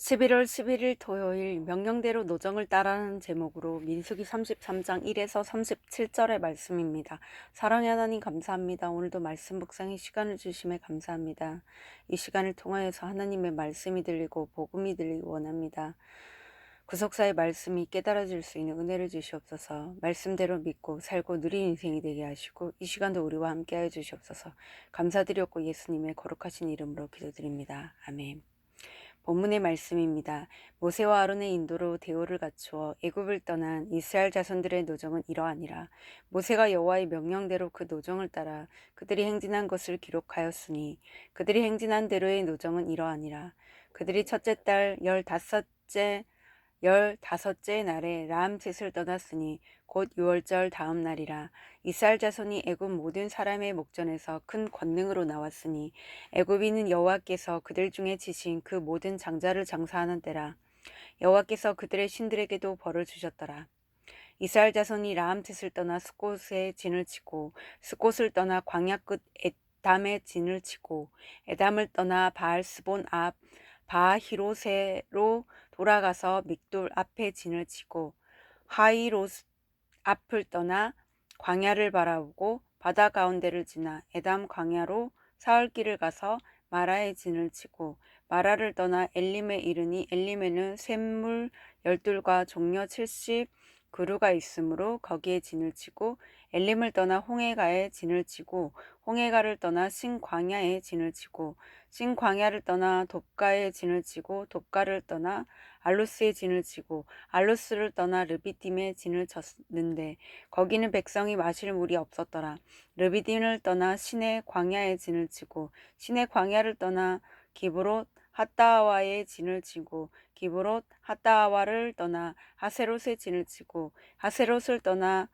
11월 11일 토요일 명령대로 노정을 따라하는 제목으로 민수기 33장 1에서 37절의 말씀입니다. 사랑의 하나님 감사합니다. 오늘도 말씀 묵상의 시간을 주심에 감사합니다. 이 시간을 통하여서 하나님의 말씀이 들리고 복음이 들리기 원합니다. 구속사의 말씀이 깨달아질 수 있는 은혜를 주시옵소서 말씀대로 믿고 살고 누린 인생이 되게 하시고 이 시간도 우리와 함께 하여 주시옵소서 감사드렸고 예수님의 거룩하신 이름으로 기도드립니다. 아멘. 본문의 말씀입니다. 모세와 아론의 인도로 대오를 갖추어 애굽을 떠난 이스라엘 자손들의 노정은 이러하니라. 모세가 여호와의 명령대로 그 노정을 따라 그들이 행진한 것을 기록하였으니 그들이 행진한 대로의 노정은 이러하니라. 그들이 첫째 달 열다섯째 열다섯째 날에 라암셋을 떠났으니 곧 유월절 다음 날이라. 이스라엘 자손이 애굽 모든 사람의 목전에서 큰 권능으로 나왔으니 애굽인은 여호와께서 그들 중에 지신 그 모든 장자를 장사하는 때라. 여호와께서 그들의 신들에게도 벌을 주셨더라. 이스라엘 자손이 라암셋을 떠나 스곳에 진을 치고 스곳을 떠나 광야 끝 에담에 진을 치고 에담을 떠나 바알스본 앞 바히로세로 돌아가서 믹돌 앞에 진을 치고 하이로스 앞을 떠나 광야를 바라보고 바다 가운데를 지나 에담 광야로 사흘길을 가서 마라의 진을 치고 마라를 떠나 엘림에 이르니 엘림에는 샘물 열둘과 종려 칠십 그루가 있으므로 거기에 진을 치고 엘림을 떠나 홍해가에 진을 치고 홍해가를 떠나 신광야에 진을 치고 신광야를 떠나 돕가에 진을 치고 돕가를 떠나 알루스에 진을 치고 알루스를 떠나 르비딤에 진을 쳤는데 거기는 백성이 마실 물이 없었더라. 르비딤을 떠나 신의 광야에 진을 치고 신의 광야를 떠나 기브롯 핫다와의 진을 치고 기브롯 핫다와를 떠나 하세롯의 진을 치고 하세롯을 떠나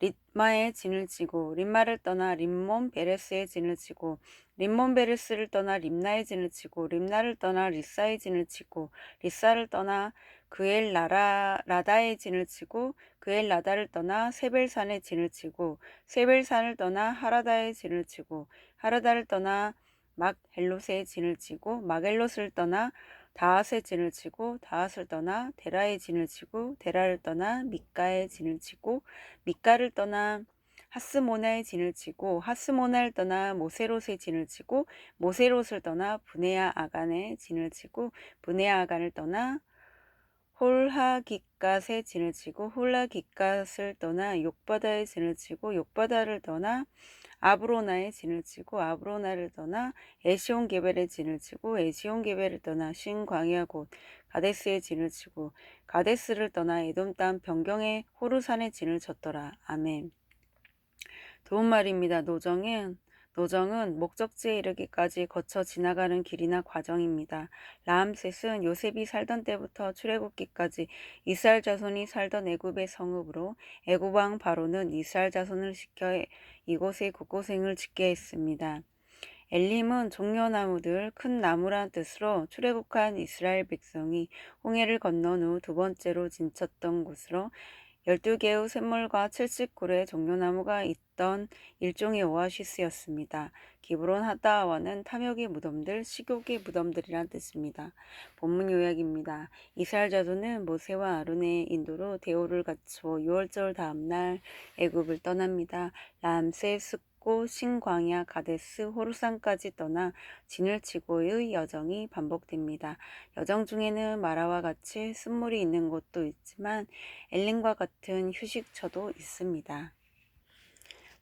릿마의 진을 치고 릿마를 떠나 림몬 베레스의 진을 치고 림몬 베레스를 떠나 림나의 진을 치고 림나를 떠나 리사의 진을 치고 리사를 떠나 그엘 라라 라다의 진을 치고 그엘 라다를 떠나 세벨산의 진을 치고 세벨산을 떠나 하라다의 진을 치고 하라다를 떠나 막 헬롯의 진을 치고 마겔롯을 떠나 다핫의 진을 치고 다핫을 떠나 데라의 진을 치고 데라를 떠나 미가의 진을 치고 미가를 떠나 하스모나의 진을 치고 하스모나를 떠나 모세롯의 진을 치고 모세롯을 떠나 부네아 아간의 진을 치고 부네아 아간을 떠나 홀하기갓의 진을 치고 홀하기갓을 떠나 욕바다의 진을 치고 욕바다를 떠나 아브로나의 진을 치고 아브로나를 떠나 에시온 게벨의 진을 치고 에시온 게벨을 떠나 신 광야 곧 가데스의 진을 치고 가데스를 떠나 에돔 땅 변경의 호르산의 진을 쳤더라. 아멘. 좋은 말입니다. 노정은 노정은 목적지에 이르기까지 거쳐 지나가는 길이나 과정입니다. 라암셋은 요셉이 살던 때부터 출애굽기까지 이스라엘 자손이 살던 애굽의 성읍으로 애굽 왕 바로는 이스라엘 자손을 시켜 이곳에 국고생을 짓게 했습니다. 엘림은 종려나무들 큰 나무란 뜻으로 출애굽한 이스라엘 백성이 홍해를 건넌 후 두 번째로 진쳤던 곳으로 12개의 샘물과 70굴의 종려나무가 있던 일종의 오아시스였습니다. 기브론 하다와는 탐욕의 무덤들, 식욕의 무덤들이란 뜻입니다. 본문 요약입니다. 이스라엘 자손은 모세와 아론의 인도로 대오를 갖추어 6월절 다음날 애굽을 떠납니다. 람세 숲고 신광야 가데스 호르산까지 떠나 진을 치고의 여정이 반복됩니다. 여정 중에는 마라와 같이 쓴물이 있는 곳도 있지만 엘린과 같은 휴식처도 있습니다.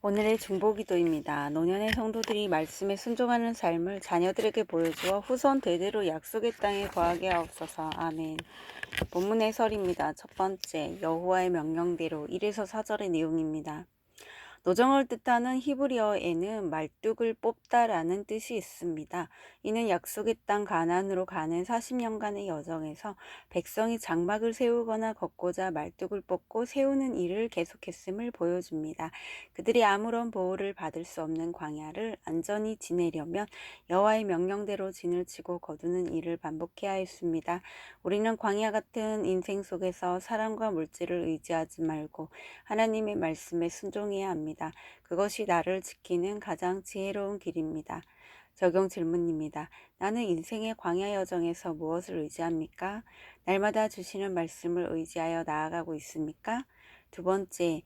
오늘의 중보기도입니다. 노년의 성도들이 말씀에 순종하는 삶을 자녀들에게 보여주어 후손 대대로 약속의 땅에 거하게 하옵소서. 아멘. 본문 해설입니다. 첫 번째, 여호와의 명령대로 1에서 4절의 내용입니다. 노정을 뜻하는 히브리어에는 말뚝을 뽑다라는 뜻이 있습니다. 이는 약속의 땅 가난으로 가는 40년간의 여정에서 백성이 장막을 세우거나 걷고자 말뚝을 뽑고 세우는 일을 계속했음을 보여줍니다. 그들이 아무런 보호를 받을 수 없는 광야를 안전히 지내려면 여호와의 명령대로 진을 치고 거두는 일을 반복해야 했습니다. 우리는 광야 같은 인생 속에서 사람과 물질을 의지하지 말고 하나님의 말씀에 순종해야 합 니다. 그것이 나를 지키는 가장 지혜로운 길입니다. 적용 질문입니다. 나는 인생의 광야 여정에서 무엇을 의지합니까? 날마다 주시는 말씀을 의지하여 나아가고 있습니까? 두 번째,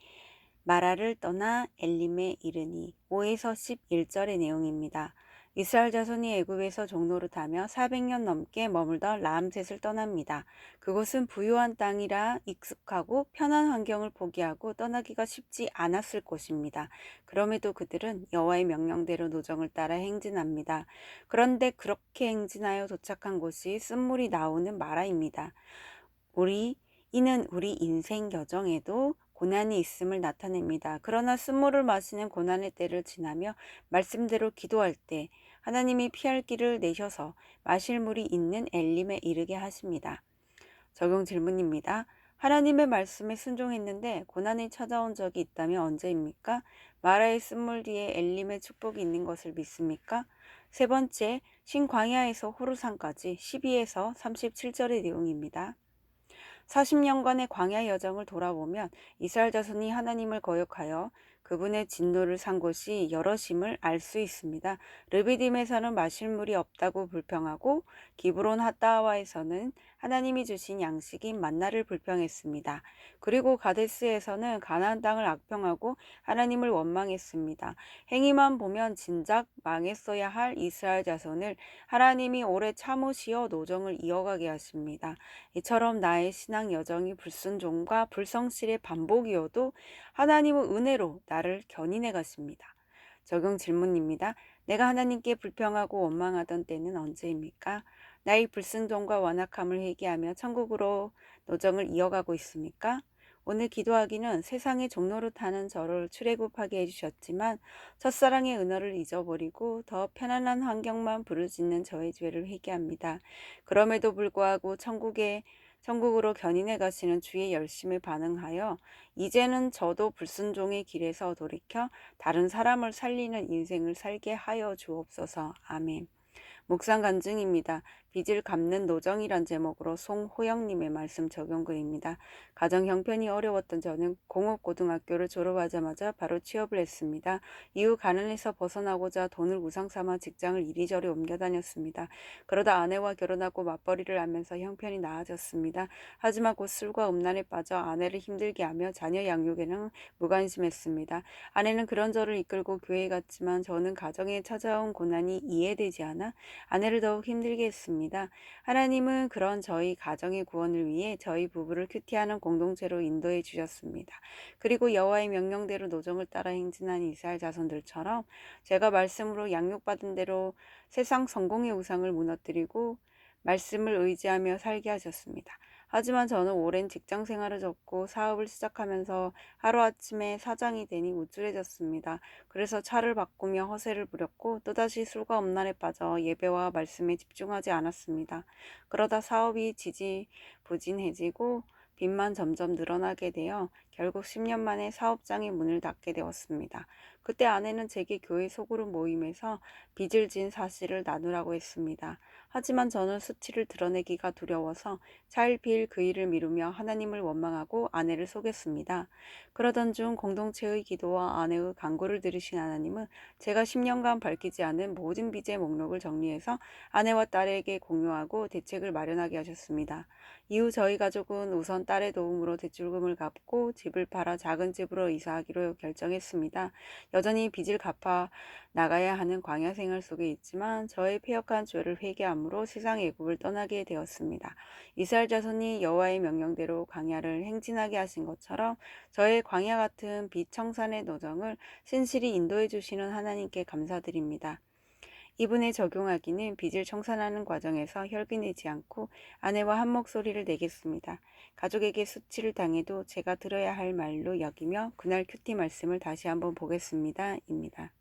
마라를 떠나 엘림에 이르니 5에서 11절의 내용입니다. 이스라엘 자손이 애굽에서 종로를 타며 400년 넘게 머물던 라암셋을 떠납니다. 그곳은 부유한 땅이라 익숙하고 편한 환경을 포기하고 떠나기가 쉽지 않았을 곳입니다. 그럼에도 그들은 여호와의 명령대로 노정을 따라 행진합니다. 그런데 그렇게 행진하여 도착한 곳이 쓴물이 나오는 마라입니다. 우리 이는 우리 인생 여정에도 고난이 있음을 나타냅니다. 그러나 쓴물을 마시는 고난의 때를 지나며 말씀대로 기도할 때 하나님이 피할 길을 내셔서 마실 물이 있는 엘림에 이르게 하십니다. 적용 질문입니다. 하나님의 말씀에 순종했는데 고난이 찾아온 적이 있다면 언제입니까? 마라의 쓴물 뒤에 엘림의 축복이 있는 것을 믿습니까? 세 번째, 신광야에서 호르산까지 12에서 37절의 내용입니다. 40년간의 광야 여정을 돌아보면 이스라엘 자손이 하나님을 거역하여 그분의 진노를 산 곳이 여럿임을 알 수 있습니다. 르비딤에서는 마실 물이 없다고 불평하고 기브론 핫다와에서는 하나님이 주신 양식인 만나를 불평했습니다. 그리고 가데스에서는 가나안 땅을 악평하고 하나님을 원망했습니다. 행위만 보면 진작 망했어야 할 이스라엘 자손을 하나님이 오래 참으시어 노정을 이어가게 하십니다. 이처럼 나의 신앙 여정이 불순종과 불성실의 반복이어도 하나님은 은혜로 나를 견인해 가십니다. 적용 질문입니다. 내가 하나님께 불평하고 원망하던 때는 언제입니까? 나의 불순종과 완악함을 회개하며 천국으로 노정을 이어가고 있습니까? 오늘 기도하기는 세상의 종로를 타는 저를 출애굽하게 해주셨지만 첫사랑의 은혜를 잊어버리고 더 편안한 환경만 부르짖는 저의 죄를 회개합니다. 그럼에도 불구하고 천국에 천국으로 견인해 가시는 주의 열심에 반응하여 이제는 저도 불순종의 길에서 돌이켜 다른 사람을 살리는 인생을 살게 하여 주옵소서. 아멘. 묵상 간증입니다. 빚을 갚는 노정이란 제목으로 송호영님의 말씀 적용글입니다. 가정 형편이 어려웠던 저는 공업고등학교를 졸업하자마자 바로 취업을 했습니다. 이후 가난에서 벗어나고자 돈을 우상 삼아 직장을 이리저리 옮겨 다녔습니다. 그러다 아내와 결혼하고 맞벌이를 하면서 형편이 나아졌습니다. 하지만 곧 술과 음란에 빠져 아내를 힘들게 하며 자녀 양육에는 무관심했습니다. 아내는 그런 저를 이끌고 교회에 갔지만 저는 가정에 찾아온 고난이 이해되지 않아 아내를 더욱 힘들게 했습니다. 있습니다. 하나님은 그런 저희 가정의 구원을 위해 저희 부부를 큐티하는 공동체로 인도해 주셨습니다. 그리고 여호와의 명령대로 노정을 따라 행진한 이스라엘 자손들처럼 제가 말씀으로 양육받은 대로 세상 성공의 우상을 무너뜨리고 말씀을 의지하며 살게 하셨습니다. 하지만 저는 오랜 직장 생활을 접고 사업을 시작하면서 하루아침에 사장이 되니 우쭐해졌습니다. 그래서 차를 바꾸며 허세를 부렸고 또다시 술과 음란에 빠져 예배와 말씀에 집중하지 않았습니다. 그러다 사업이 지지부진해지고 빚만 점점 늘어나게 되어 결국 10년 만에 사업장의 문을 닫게 되었습니다. 그때 아내는 제게 교회 소그룹 모임에서 빚을 진 사실을 나누라고 했습니다. 하지만 저는 수치를 드러내기가 두려워서 차일피일 그 일을 미루며 하나님을 원망하고 아내를 속였습니다. 그러던 중 공동체의 기도와 아내의 간구를 들으신 하나님은 제가 10년간 밝히지 않은 모든 빚의 목록을 정리해서 아내와 딸에게 공유하고 대책을 마련하게 하셨습니다. 이후 저희 가족은 우선 딸의 도움으로 대출금을 갚고 집을 팔아 작은 집으로 이사하기로 결정했습니다. 여전히 빚을 갚아 나가야 하는 광야 생활 속에 있지만 저의 폐역한 죄를 회개함으로 세상 애국을 떠나게 되었습니다. 이스라엘 자손이 여호와의 명령대로 광야를 행진하게 하신 것처럼 저의 광야 같은 비청산의 노정을 신실히 인도해 주시는 하나님께 감사드립니다. 이분에 적용하기는 빚을 청산하는 과정에서 혈기내지 않고 아내와 한 목소리를 내겠습니다. 가족에게 수치를 당해도 제가 들어야 할 말로 여기며 그날 큐티 말씀을 다시 한번 보겠습니다. 입니다.